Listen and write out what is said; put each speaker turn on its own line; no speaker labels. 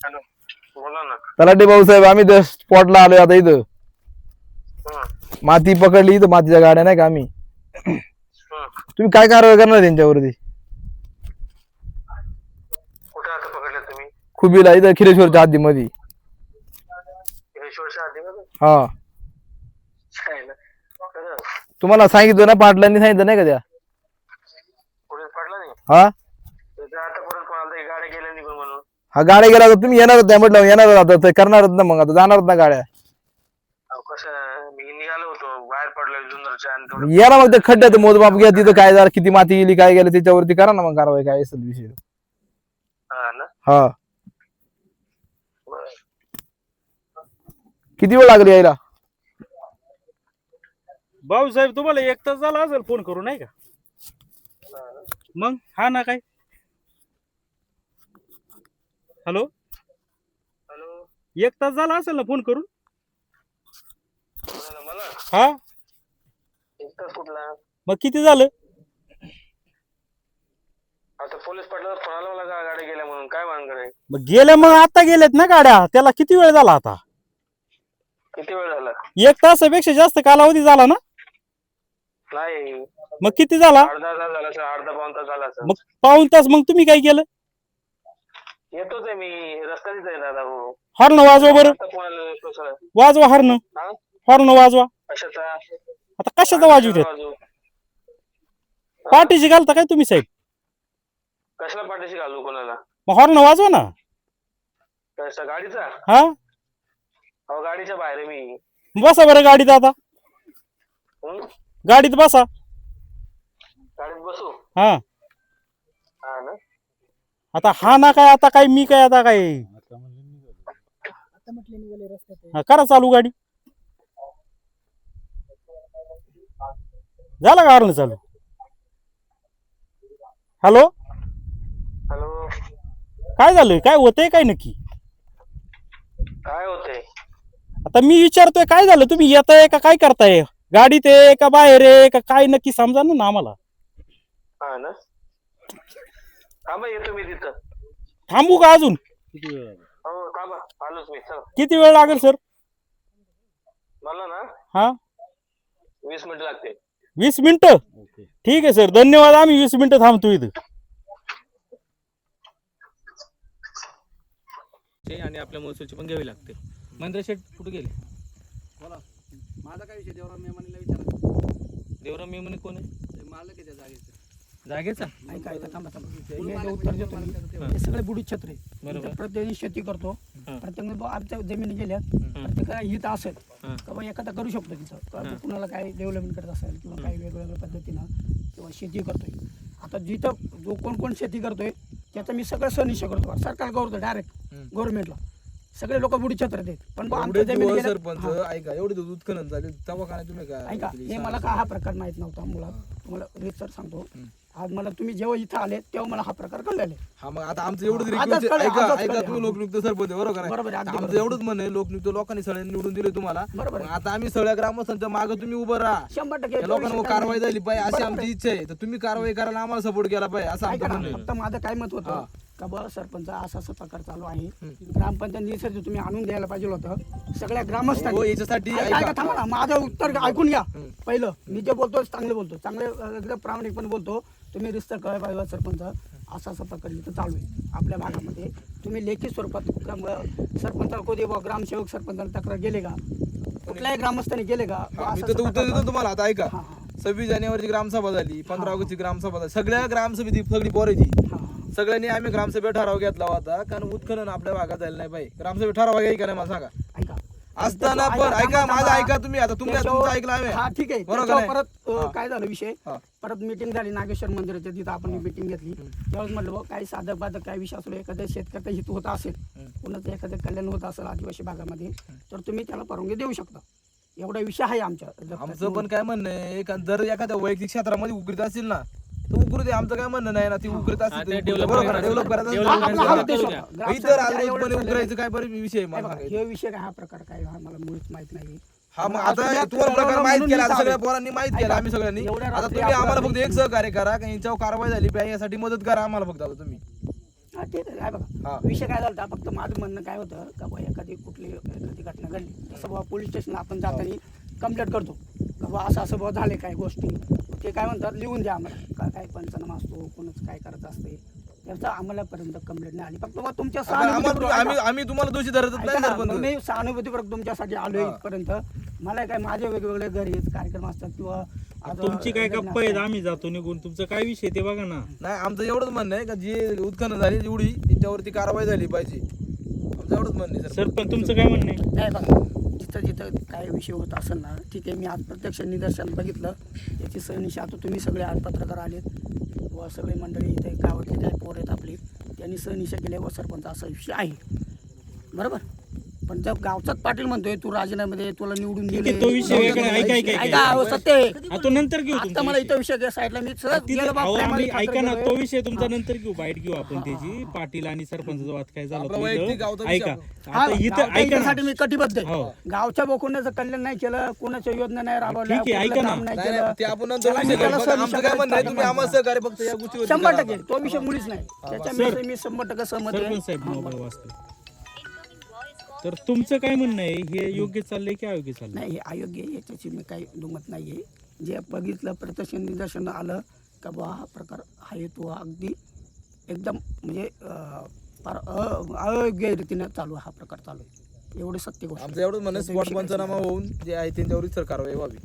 Hello बोला ना.
भाऊसाहेब आम्ही त्या स्पॉटला आलोय आता इथं.
हं,
माती पकडली इथं मातीच्या गाड्या नाही का आम्ही?
हं.
तुम्ही काय कारवाई करणार त्यांच्यावरती?
कुठे आता पकडले तुम्ही?
खुबीला इथं खिरेश्वरच्या हद्दीमध्ये.
हिरेश्वरच्या आधीमध्ये
हा.
खरं
तुम्हाला सांगितलं ना पाटलांनी सांगितलं नाही का त्या?
पुढे पडला नाही
हा?
त्याच्या आता परत कोणाला तरी गाड्या गेल्या निघून म्हणून
हा गाड्या गेला तर तुम्ही येणारच नाही म्हटलं येणारच आता ते करणारच ना मग आता जाणारच ना गाड्या.
अहो कसं मी निघालो होतो बाहेर पडलो जुन्नरच्या आणि थोडं
या ना मग ते खड्ड्यात मोजमाप घ्या तिथं काय झालं किती माती गेली काय गेलं त्याच्यावरती करा ना मग कारवाई काय असेल विषय.
हा ना?
हा.
बरं.
किती वेळ लागली यायला?
भाऊसाहेब तुम्हाला एक तास झाला असेल फोन करू नाही का? मग हा ना काय? हॅलो?
हॅलो?
एक तास झाला असेल ना फोन करून?
कोणाला मला?
हा?
एक तास कुठला?
मग किती झालं?
आता पोलीस पाटला फोन आला मला गा- गेल्या म्हणून. काय भानगड आहे
मग गेल्या मग आता गेल्यात ना गाड्या. त्याला किती वेळ झाला आता?
किती वेळ झाला?
एक तासापेक्षा जास्त कालावधी झाला ना?
नाही.
मग किती झाला?
अर्धा तास झाला सर अर्धा पाऊन तास झाला सर
मग पाऊन तास मग तुम्ही काय केलं?
येतोच आहे मी रस्त्यानेच आहे दादा हो.
हॉर्न वाजवा बरं.
आता कोणाला येतो सर
वाजवा हॉर्न.
हा?
हॉर्न वाजवा.
कशाचा?
आता कशाचा वाजवतात
बाजू
पाठीशी घालता काय तुम्ही साहेब?
कशाला पाठीशी घालू कोणाला?
मग हॉर्न वाजवा ना.
कशा गाडीचा?
हा?
अहो गाडीच्या बाहेर आहे मी.
बसा बरं गाडीत आता.
हं?
गाडीत बसा.
गाडीत बसू?
हा
हा.
आता हा ना काय आता काय मी काय आता काय? हा, करा चालू गाडी. झाला का हॉर्न चालू? हॅलो?
हॅलो.
काय झालंय? काय होतंय काय नक्की?
काय होतंय?
आता मी विचारतोय काय झालं? तुम्ही येताय का काय करताय? गाडीत आहे का बाहेर आहे का काय नक्की समजा ना आम्हाला.
हा ना. थांबा येतो मी तिथं.
थांबू का अजून?
हो थांबा आलोच मी चला.
किती वेळ लागेल सर?
मला ना?
हा?
वीस मिनिट लागते
वीस मिनिटं? ठीक आहे सर. धन्यवाद. आम्ही वीस मिनिटं थांबतो इथं.
ते आणि आपल्या महसूलची पण घ्यावी लागते. महेंद्र शेठ कुठे गेले?
माझा काय विषय? देवराम मेमानीला विचारा.
देवराम मेमने कोण आहे?
ते मालक आहे त्या जागेचं.
जागेचा?
ऐका ऐका थांबा थांबा. जे उत्तर देतो मी. हे. सगळे बुडीत छत्रे.
बरोबर.
प्रत्येक शेती करतो. प्रत्येक आमच्या जमिनी गेल्या प्रत्येकाला हित असेल
हं.
किंवा एखादा करू शकतो तिथं. कुणाला काय डेव्हलपमेंट करत असेल किंवा काही वेगवेगळ्या पद्धतीनं किंवा शेती करतोय. आता जिथं जो कोण कोण शेती करतोय त्याचं मी सगळं सनिश्चय करतो. सरकार करतो डायरेक्ट गव्हर्नमेंटला सगळे लोक बुडी छत्र आहेत पण बुवा आमच्या जमिनी गेल्या-
सरपंच ऐका एवढे उत्खनन झाले तेव्हा काय तुम्ही काय
ऐका हे मला का हा प्रकार माहीत नव्हता मुळात तुम्हाला रीतसर सांगतो आज मला तुम्ही जेव्हा इथं आले तेव्हा मला हा प्रकार कळलेला आहे.
हा मग आता आमचं एवढं तरी
आजच
request आहे.
कळलं,
ऐका
आजच
ऐका
कळलं.
तुम्ही लोकनियुक्त सरपंच आहे, बरोबर आहे
बरोबर आहे, अगदी
आमचं
बरोबर.
एवढंच म्हणणं आहे लोकनियुक्त लोकांनी सगळ्यांनी निवडून दिले तुम्हाला
बरोबर
मग
आहे.
आता आम्ही सगळ्या ग्रामस्थांच्या मागे तुम्ही उभं राहा
शंभर टक्के
लोकांवर कारवाई. झाली पाहिजे अशी
बरोबर
आमची. इच्छा आहे तर तुम्ही कारवाई करायला आम्हाला सपोर्ट केला पाहिजे असं
ऐका
आमचं
ना,
म्हणणं आहे.
फक्त माझं काय मत
हा.
होतं का बरं सरपंच असा असा प्रकार चालू आहे. ग्रामपंचायत निसर्ग तुम्ही आणून द्यायला पाहिजे होतं. सगळ्या
हो
ग्रामस्थांनी
याच्यासाठी
ऐका, ऐका,
ऐका
थांबा ना. माझं उत्तर ऐकून घ्या. पहिलं मी जे बोलतो चांगलं बोलतो. चांगले अं, एकदम प्रामाणिकपणे बोलतो. तुम्ही रिस्तर कळायला पाहिजे सरपंच. असा असा प्रकार इथं चालू आहे. आपल्या भागामध्ये. तुम्ही लेखी स्वरूपात ग्राम सरपंचाला कधी बुवा ग्रामसेवक सरपंचाला तक्रार गेले का? कुठल्याही ग्रामस्थांनी गेले का? बुवा
हा, मी
असं
तर
असं
उत्तर
प्रकार.
देतो तुम्हाला. आता ऐका.
हा, हा.
सव्वीस जानेवारीची ग्रामसभा झाली. पंधरा ऑगस्टची ग्रामसभा झाली. सगळ्या ग्रामसभेची सगळी पोरायची.
हा, हा.
सगळ्यांनी आम्ही ग्रामसभेत ठराव घेतला होता कारण उत्खनन आपल्या भागात झालं नाही पाहिजे ग्रामसभेत ठराव घ्यायची का नाही मला सांगा.
ऐका.
असताना पण ऐका माझं. ऐका तुम्ही आता तुमचं ऐकलं आम्ही.
हा ठीक आहे.
बरोबर
त्याच्यावर? परत अं. काय झालं विषय?
हा.
परत मिटिंग झाली नागेश्वर मंदिराच्या तिथं आपण मिटिंग घेतली. त्यावेळेस म्हटलं बघ काही साधक बाधक काही विषय असलो एखाद्या शेतकऱ्याचा हित होत असेल कुणाचं एखादं कल्याण होत असेल आदिवासी भागामध्ये तर तुम्ही त्याला परवानगी देऊ शकता. एवढा विषय आहे आमच्या
आमचं पण काय म्हणणं आहे का जर एखाद्या वैयक्तिक क्षेत्रामध्ये उकरीत असेल ना तर उकरू दे आमचं काय म्हणणं नाही ना ती
ते
बरोबर
करायचं.
डेव्हलप करायचं. इतर
एवढं
उकरायचं काय बरं विषय
हे विषय काय हा प्रकार काय हा मला मुळीच माहीत नाही.
हा मग आता
तुम्ही
तुम्हाला प्रकार माहीत केला आता सगळ्या. पोरांनी माहीत केला आम्ही सगळ्यांनी. आता तुम्ही आम्हाला फक्त एक सहकार्य करा का यांच्यावर कारवाई झाली पाहिजे यासाठी मदत करा आम्हाला फक्त आता तुम्ही.
हा, ते काय. बघा. विषय काय झाला फक्त माझं म्हणणं काय होतं का बा एखादी कुठली एखादी घटना घडली तसं बाबा पोलीस स्टेशनला आपण जाताना कंप्लेंट करतो. का बा असं असं बाबा झाले काय गोष्टी? ते काय म्हणतात लिहून द्या आम्हाला. का काय पंचनामा असतो कोणाचं काय करायचं असते. त्याचा आम्हालापर्यंत कंप्लेंट नाही आली. फक्त बा तुमच्या
आता आम्हाला
सहानुभूतीपूर्वक
आम्ही आम्ही तुम्हाला दोषी धरतच
ऐका
नाही सरपंच.
मी सहानुभूतीपूर्वक तुमच्यासाठी आलोय
हा.
इथपर्यंत. मला काय माझे वेगवेगळे घरी कार्यक्रम असतात किंवा आता
तुमची काय
लग्न
गप्पा आहेत?
असतात.
आम्ही जातो निघून. तुमचं काय विषय ते बघा ना.
नाही आमचं एवढंच म्हणणं आहे का जी उत्खनन झाली जेवढी त्याच्यावरती कारवाई झाली पाहिजे. आमचं एवढंच म्हणणं आहे सरपंच.
पण तुमचं काय म्हणणं आहे?
नाही बघा. जिथं जिथं काय विषय होत असेल ना ठीक आहे मी आज प्रत्यक्ष निदर्शन बघितलं. याची सहनिशी आता तुम्ही सगळे आज पत्रकार आलेत. व सगळे मंडळी इथे गावातले काय पोर आहेत आपली त्यांनी सहनिशा केल्या व सरपंच असा विषय आहे. बरोबर? पण जर गावचाच पाटील म्हणतोय तू राजीनामे दे तुला निवडून दिले
तो विषय वेगळा आहे. ऐका, ऐका, ऐका.
ऐका अहो, सत्य आहे.
हा, तो नंतर घेऊ
आता
तुमचा
मला
विषय.
इथं विषय साईडला मी सहज
तिथं-
गेलो बा,
अहो,
प्रेमाने
आम्ही-
खात्री
ऐका ना
केलोय.
तो विषय तुमचा नंतर घेऊ बाईट घेऊ आपण त्याची पाटील आणि सरपंचाचा वाद काय झाला
आपला
तो
वैयक्तिक
इथं.
गावचा विषय
ऐका
आपण-
हा,
आता इथं
गावच्या
ऐका ना
हितासाठी मी कटिबद्ध आहे
हो.
गावच्या बोकुंड्याचं कल्याण नाही केलं कोणाच्या योजना नाही राबवल्या
ठीक आहे,
कुठलं
ऐका ना.
काम नाही
नाही
केलं
नाही, ते आपण नंतर
त्याला
विषय
मी
घेऊ.
त्याला
बघा,
सहनिशा
आमचं काय म्हणणं आहे तुम्ही
करायचं
आम्हाला सहकार्य फक्त या गोष्टीवर
शंभर. टक्के तो विषय मुळीच नाही त्याच्यामुळे मी शंभर टक्के सहमत आहे
सरपंच साहेब मोबाईल वाचतो तर तुमचं काय म्हणणं आहे? हे योग्य चाललंय की अयोग्य चाललंय?
नाही हे अयोग्य आहे. याच्याची मी काही दुमत नाही आहे जे बघितलं प्रत्यक्ष निदर्शन आलं का बुवा हा प्रकार आहे तो अगदी एकदम म्हणजे अं, फार अ- अयोग्य रीतीनं चालू आहे हा प्रकार चालू आहे. एवढे सत्य गोष्ट
आमचं एवढंच म्हणणं स्पॉट पंचनामा होऊन जे आहे त्यांच्यावर सर कारवाई व्हावी.